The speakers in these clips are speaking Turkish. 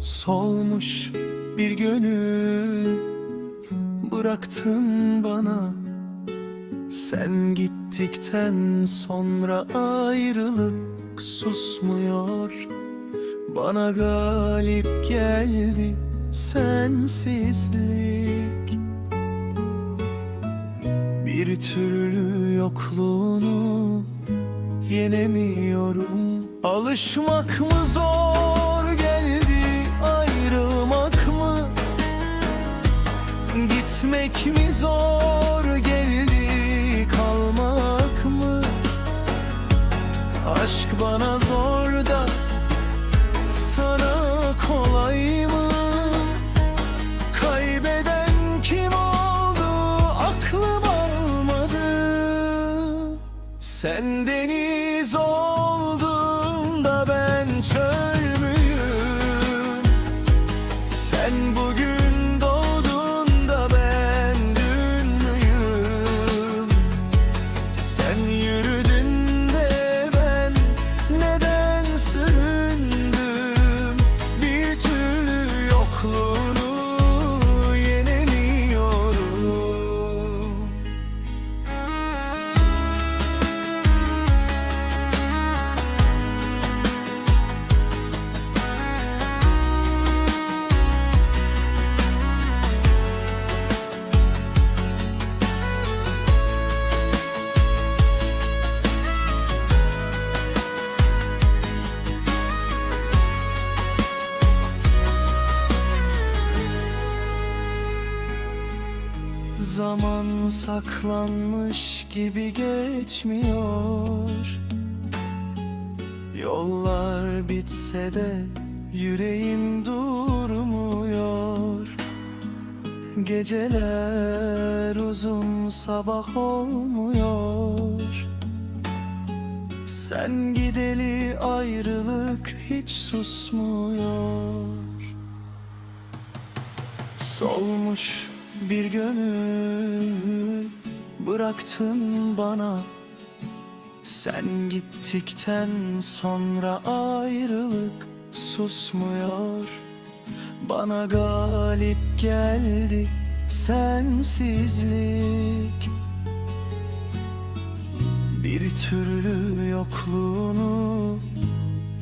Solmuş bir gönül bıraktın bana. Sen gittikten sonra ayrılık susmuyor. Bana galip geldi sensizlik. Bir türlü yokluğunu yenemiyorum. Alışmak mı zor zor geldi kalmak mı? Aşk bana zor da sana kolay mı? Kaybeden kim oldu aklım almadı. Sen deniz Zaman saklanmış gibi geçmiyor. Yollar bitse de yüreğim durmuyor. Geceler uzun sabah olmuyor. Sen gideli ayrılık hiç susmuyor. Solmuş bir gönül bıraktın bana. Sen gittikten sonra ayrılık susmuyor. Bana galip geldi sensizlik. Bir türlü yokluğunu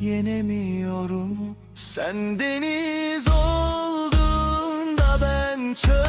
yenemiyorum. Sen deniz oldun da ben çöl